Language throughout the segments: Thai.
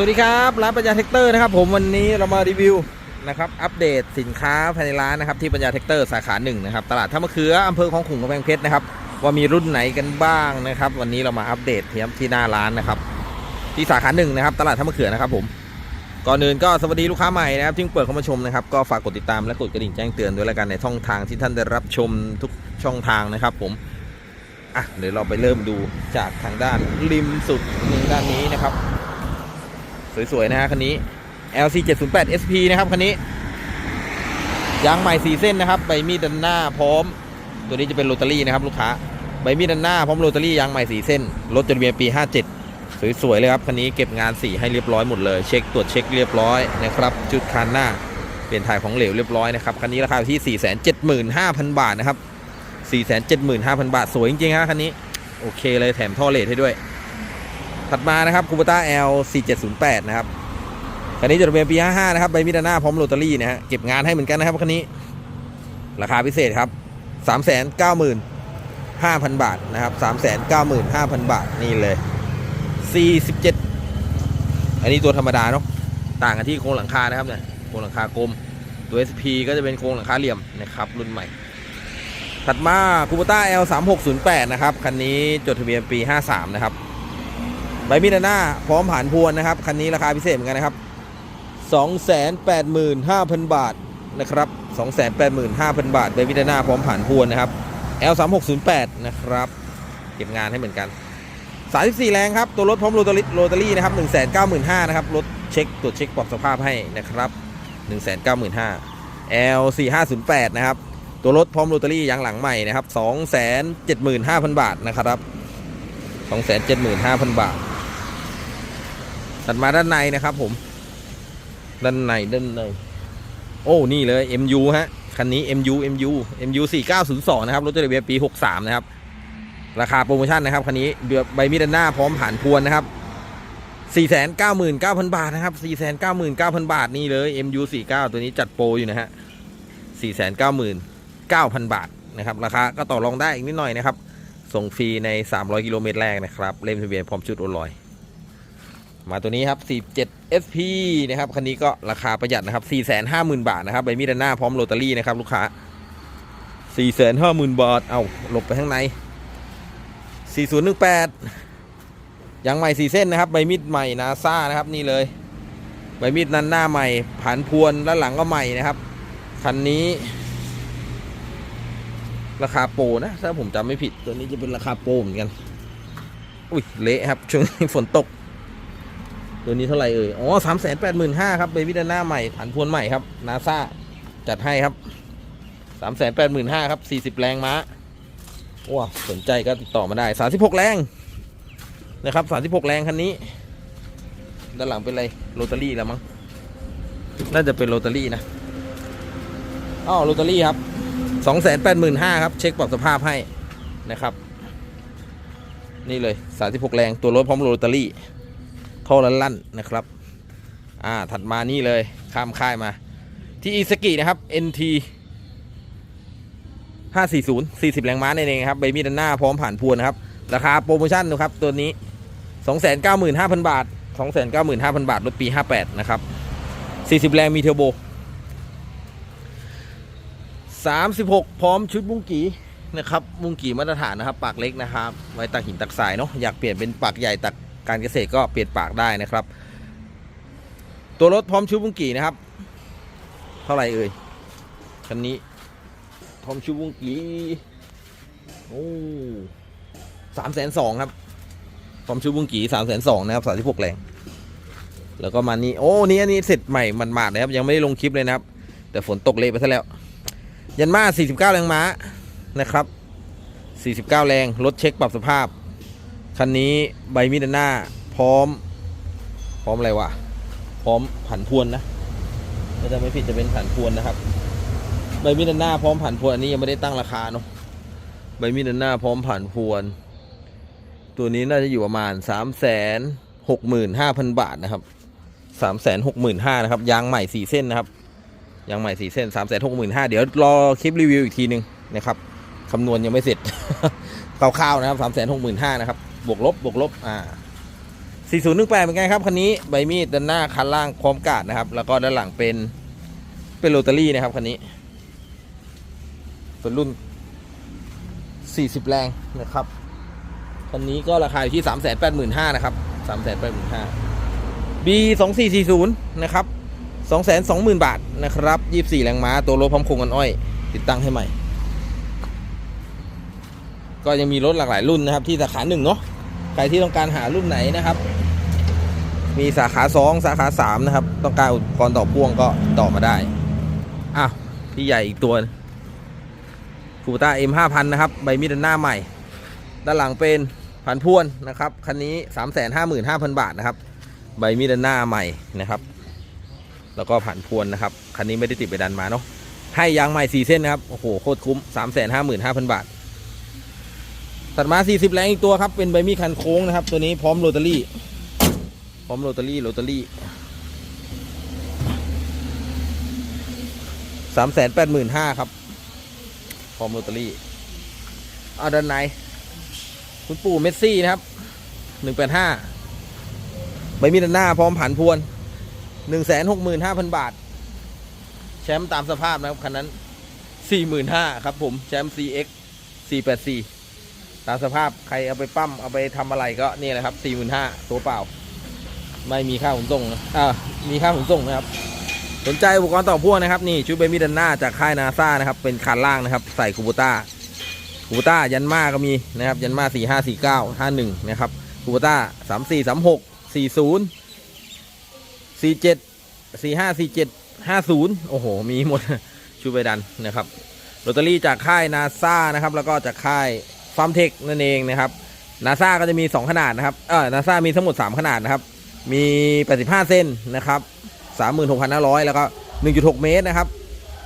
สวัสดีครับร้านปัญญาเทคเตอร์นะครับผมวันนี้เรามารีวิวนะครับอัปเดตสินค้าภายในร้านนะครับที่ปัญญาเทคเตอร์สาขาหนึ่งนะครับตลาดท่ามะเขืออำเภอของขุงกำแพงเพชรนะครับว่ามีรุ่นไหนกันบ้างนะครับ วันนี้เรามาอัปเดตเทียมที่หน้าร้านนะครับที่สาขาหนึ่งนะครับตลาดท่ามะเขือนะครับผมก่อนอื่นก็สวัสดีลูกค้าใหม่นะครับที่เปิดเข้ามาชมนะครับก็ฝากกดติดตามและกดกระดิ่งแจ้งเตือนด้วยแล้วกันในช่องทางที่ท่านได้รับชมทุกช่องทางนะครับ ผมอะเดี๋ยวเราไปเริ่มดูจากทางด้านริมสุดหนึ่งด้านนี้นะครับ สวยๆนะฮะคันนี้ LC 708 SP นะครับคันนี้ยางใหม่4เส้นนะครับใบมีดด้านหน้าพร้อม ตัวนี้จะเป็นโรตารี่นะครับลูกค้าใบมีดด้านหน้าพร้อมโรตารี่ยางใหม่4เส้นรถจดทะเบียนปี 57 สวยๆเลยครับคันนี้เก็บงานสีให้เรียบร้อยหมดเลยเช็คตรวจเช็คเรียบร้อยนะครับจุดคันหน้าเปลี่ยนถ่ายของเหลวเรียบร้อยนะครับคันนี้ราคาที่ 475,000 บาทนะครับ 475,000 บาทสวยจริงๆฮะคันนี้โอเคเลยแถมท่อเลทให้ด้วย ถัดมานะครับคูปต้า L 4708นะครับคันนี้จดทะเบียนปี 55 นะครับใบมีดานหน้าพร้อมโรตารี่นะฮะเก็บงานให้เหมือนกันนะครับคันนี้ ราคาพิเศษครับ395,000 บาทนะครับ395,000 บาทนี่เลย 47 อันนี้ตัวธรรมดาเนาะต่างกันที่โครงหลังคานะครับเนี่ยโครงหลังคากลมตัว SP ก็จะเป็นโครงหลังคาเหลี่ยมนะครับรุ่นใหม่ ถัดมาคูปต้า L 3608นะครับคันนี้จดทะเบียนปี 53 นะครับ ใบมีดานหน้าพร้อมผ่านพวนนะครับ คันนี้ราคาพิเศษเหมือนกันนะครับ 285,000 บาทนะครับ 285,000 บาทใบมีดานหน้าพร้อมผ่านพวนนะครับ L 3608 นะครับ เก็บงานให้เหมือนกัน 34 แรงครับ ตัวรถพร้อมโรตารี่โรตารี่นะครับ 195,000นะครับ รถเช็คตรวจเช็คปรับสภาพให้นะครับ 195,000 L 4508 นะครับ ตัวรถพร้อมโรตารี่ยางหลังใหม่นะครับ 275,000 บาทนะครับ275,000 บาท ถัดมาด้านในนะครับผม ด้านในด้านใน โอ้ นี่เลย MU ฮะ คันนี้ MU MU MU 4902 นะครับ รถจดทะเบียนปี 63 นะครับ ราคาโปรโมชั่นนะครับ คันนี้เดือใบมีดด้านหน้าพร้อมผ่านพวนนะครับ 499,000 บาทนะครับ 499,000 บาทนี่เลย MU 49 ตัวนี้จัดโปรอยู่นะฮะ 499,000 บาทนะครับ ราคาก็ต่อรองได้อีกนิดหน่อยนะครับ ส่งฟรีใน 300 กิโลเมตรแรกนะครับ เล่มทะเบียนพร้อมชุดโอลอย มาตัวนี้ครับ47 SP นะครับคันนี้ก็ราคาประหยัดนะครับ450,000 บาทนะครับใบมีดด้านหน้าพร้อมโรตารี่นะครับลูกค้า 450,000 บาท เอาหลบไปข้างใน 4018ยางใหม่ 4 เส้นนะครับใบมีดใหม่นาซ่านะครับนี่เลย ใบมีดนั้นหน้าใหม่ผ่านพวนด้านหลังก็ใหม่นะครับคันนี้ ราคาโปรนะ ถ้าผมจำไม่ผิดตัวนี้จะเป็นราคาโปรเหมือนกัน อุ้ยเละครับช่วงนี้ฝนตก ตัวนี้เท่าไหร่เอ่ย อ๋อสามแสนแปดหมื่นห้าครับเบบี้ด้านหน้าใหม่ฐานพวนใหม่ครับนาซาจัดให้ครับสามแสนแปดหมื่นห้าครับสี่สิบแรงม้าว้าสนใจก็ติดต่อมาได้สามสิบหกแรงนะครับสามสิบหกแรงคันนี้ ด้านหลังเป็นอะไรโรตารี่แล้วมั้ง น่าจะเป็นโรตารี่นะอ๋อโรตารี่ครับสองแสนแปดหมื่นห้าครับ เช็คปรับสภาพให้นะครับ นี่เลยสามสิบหกแรงตัวรถพร้อมโรตารี่ ท่อลั่นนะครับ อ่า ถัดมานี่เลย ข้ามค่ายมา ที่อิสกินะครับ NT 540 40 แรงม้าในเองครับ ใบมีดด้านหน้าพร้อมผ่านพวนนะครับ ราคาโปรโมชั่นนะครับ ตัวนี้ 295,000 บาท 295,000 บาท รถปี 58 นะครับ 40 แรงมีเทอร์โบ 36 พร้อมชุดบุ้งกีนะครับบุ้งกีมาตรฐานนะครับ ปากเล็กนะครับ ไว้ตักหินตักทรายเนาะ อยากเปลี่ยนเป็นปากใหญ่ตัก การเกษตรก็เปลี่ยนปากได้นะครับ ตัวรถพร้อมชุบบุ้งกีนะครับ เท่าไหร่เอ่ยคันนี้พร้อมชุบบุ้งกีโอ้สามแสนสองครับพร้อมชุบบุ้งกีสามแสนสองนะครับสามสิบหกแรงแล้วก็มานี่โอ้นี่อันนี้เสร็จใหม่มันมาดเลยครับ ยังไม่ได้ลงคลิปเลยนะครับ แต่ฝนตกเละไปซะแล้ว ยันมา49 แรงม้านะครับ 49 แรงรถเช็คปรับสภาพ คันนี้ใบมีดด้านหน้า พร้อม พร้อมอะไรวะ พร้อมผันพวนนะถ้าจะไม่ผิดจะเป็นผันพวนนะครับ ใบมีดด้านหน้าพร้อมผันพวนอันนี้ยังไม่ได้ตั้งราคาเนาะใบมีดด้านหน้าพร้อมผันพวน ตัวนี้น่าจะอยู่ประมาณ3ามแสนหกหมื่นห้าพันบาทนะครับสามแสนหกหมื่นห้านะครับยางใหม่สี่เส้นนะครับยางใหม่สี่เส้นสามแสนหกหมื่นห้าเดี๋ยวรอคลิปรีวิวอีกทีหนึ่งนะครับคำนวณยังไม่เสร็จคร่าวๆนะครับสามแสนหกหมื่นห้านะครับ บวกลบบวกลบอ่า4018เป็นไงครับคันนี้ใบมีดด้านหน้าคันล่างพร้อมกาดนะครับ แล้วก็ด้านหลังเป็นเป็นโรตารี่นะครับคันนี้ เป็นรุ่น 40 แรงนะครับคันนี้ก็ราคาอยู่ที่ 385,000นะครับ385,000 B 2440นะครับ220,000 บาทนะครับ 24 แรงม้า ตัวรถพร้อมโครงกันอ้อย ติดตั้งให้ใหม่ ก็ยังมีรถหลากหลายรุ่นนะครับที่สาขาหนึ่งเนาะใครที่ต้องการหารุ่นไหนนะครับ มีสาขา2สาขา3นะครับ ต้องการอุปกรณ์ต่อพ่วงก็ต่อมาได้อ้าวพี่ใหญ่อีกตัวคูต้า M 5000นะครับใบมีดด้านหน้าใหม่ ด้านหลังเป็นผันพวนนะครับคันนี้ 355,000 บาทนะครับ ใบมีดด้านหน้าใหม่นะครับ แล้วก็ผันพวนนะครับคันนี้ไม่ได้ติดไปดันมาเนาะให้ยางใหม่4เส้นนะครับโอ้โหโคตรคุ้ม 355,000 บาท ตัดมา 40 แรงอีกตัวครับ เป็นใบมีคันโค้งนะครับ ตัวนี้พร้อมโรตารี่ พร้อมโรตารี่โรตารี่385,000ครับ พร้อมโรตารี่เอาด้านใน คุณปู่เมสซี่นะครับ185ใบมีดด้านหน้าพร้อมผันพวน165,000บาท แชมป์ตามสภาพนะครับคันนั้น45,000ครับผม แชมป์ CX 484 ตามสภาพใครเอาไปปั้มเอาไปทำอะไรก็นี่แหละครับ45,000ตัวเปล่า ไม่มีค่าขนส่งนะอ่ามีค่าขนส่งนะครับ สนใจอุปกรณ์ต่อพ่วงนะครับ นี่ชุดเบมี่ดันหน้าจากค่ายนาซานะครับ เป็นคันล่างนะครับ ใส่คูบูต้าคูบูต้ายันมาก็มีนะครับ ยันมา4 5 4 9 5 1นะครับคูบูต้า3 4 3 6 4 0 4 7 4 5 4 7 5 0โอ้โห มีหมดชุดใบดันนะครับโรตารี่จากค่ายนาซานะครับ แล้วก็จากค่าย ฟามเทคนั่นเองนะครับนาซาก็จะมี 2 ขนาดนะครับเออนาซามีทั้งหมด 3 ขนาดนะครับ มี 85 เส้นนะครับ36,500 แล้วก็ 1.6 เมตรนะครับ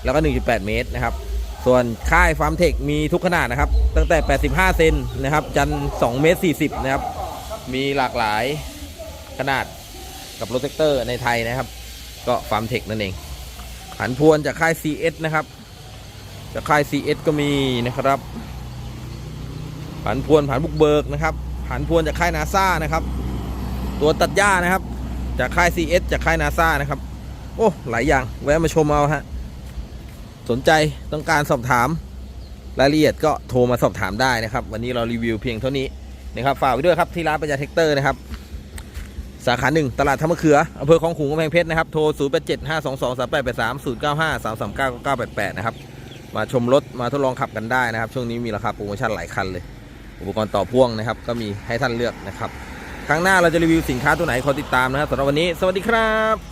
แล้วก็ 1.8 เมตรนะครับ ส่วนค่ายฟาร์มเทคมีทุกขนาดนะครับ ตั้งแต่ 85 เซนนะครับจัน2เมตร 40 นะครับ มีหลากหลายขนาดกับรถแท็กเตอร์ในไทยนะครับ ก็ฟาร์มเทคนั่นเองผันพวนจากค่าย CS นะครับ จากค่าย CS ก็มีนะครับ ผันพวนผันบุกเบิกนะครับผันพวนจากค่ายนาซานะครับ ตัวตัดหญ้านะครับ จากค่าย CS จากค่ายนาซานะครับ โอ้หลายอย่างแวะมาชมเอาฮะสนใจต้องการสอบถามรายละเอียดก็โทรมาสอบถามได้นะครับ วันนี้เรารีวิวเพียงเท่านี้นะครับฝากไว้ด้วยครับที่ร้านปัญญาเทคเตอร์นะครับสาขาหนึ่งตลาดท่ามะเขืออำเภอคลองขุงกำแพงเพชรนะครับ โทร 0 8 7 5 2 2 3 8 8 3 0 9 5 3 3 9 9 8 8 นะครับ มาชมรถ มาทดลองขับกันได้นะครับ ช่วงนี้มีราคาโปรโมชั่นหลายคันเลย อุปกรณ์ต่อพ่วงนะครับ ก็มีให้ท่านเลือกนะครับ ครั้งหน้าเราจะรีวิวสินค้าตัวไหนขอติดตามนะครับสำหรับวันนี้ สวัสดีครับ